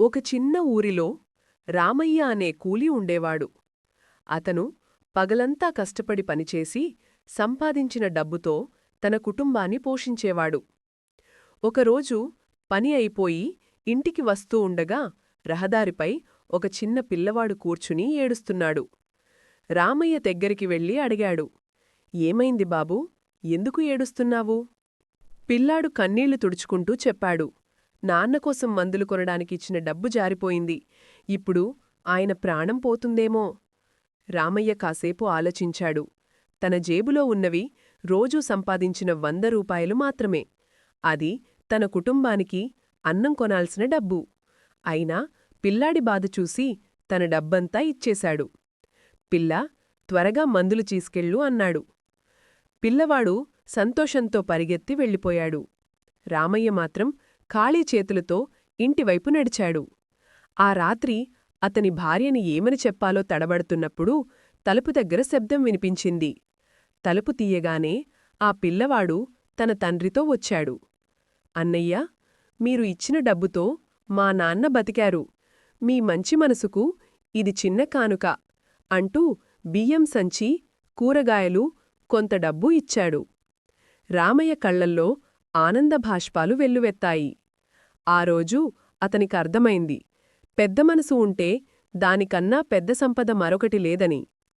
ఒక చిన్న ఊరిలో రామయ్య అనే కూలి ఉండేవాడు. అతను పగలంతా కష్టపడి పనిచేసి సంపాదించిన డబ్బుతో తన కుటుంబాన్ని పోషించేవాడు. ఒకరోజు పని అయిపోయి ఇంటికి వస్తూ ఉండగా రహదారిపై ఒక చిన్న పిల్లవాడు కూర్చుని ఏడుస్తున్నాడు. రామయ్య దగ్గరికి వెళ్ళి అడిగాడు ఏమైంది బాబూ? ఎందుకు ఏడుస్తున్నావు? పిల్లాడు కన్నీళ్ళు తుడుచుకుంటూ చెప్పాడు నాన్నకోసం మందులు కొనడానికి ఇచ్చిన డబ్బు జారిపోయింది. ఇప్పుడు ఆయన ప్రాణం పోతుందేమో? రామయ్య కాసేపు ఆలోచించాడు. తన జేబులో ఉన్నవి రోజూ సంపాదించిన వంద రూపాయలు మాత్రమే. అది తన కుటుంబానికి అన్నం కొనాల్సిన డబ్బు. అయినా పిల్లాడి బాధ చూసి తన డబ్బంతా ఇచ్చేశాడు. పిల్ల త్వరగా మందులు తీసుకెళ్ళు అన్నాడు. పిల్లవాడు సంతోషంతో పరిగెత్తి వెళ్ళిపోయాడు. రామయ్య మాత్రం ఖాళీ చేతులతో ఇంటివైపు నడిచాడు. ఆ రాత్రి అతని భార్యని ఏమని చెప్పాలో తడబడుతున్నప్పుడు తలుపు దగ్గర శబ్దం వినిపించింది. తలుపు తీయగానే ఆ పిల్లవాడు తన తండ్రితో వచ్చాడు. అన్నయ్య మీరు ఇచ్చిన డబ్బుతో మా నాన్న బతికారు. మీ మంచి మనసుకు ఇది చిన్న కానుక అంటూ బియ్యం సంచి కూరగాయలు కొంత డబ్బు ఇచ్చాడు. రామయ్య కళ్ళల్లో ఆనందభాష్పాలు వెల్లువెత్తాయి. ఆ రోజు అతనికర్థమైంది పెద్ద మనసు ఉంటే దానికన్నా పెద్ద సంపద మరొకటి లేదని.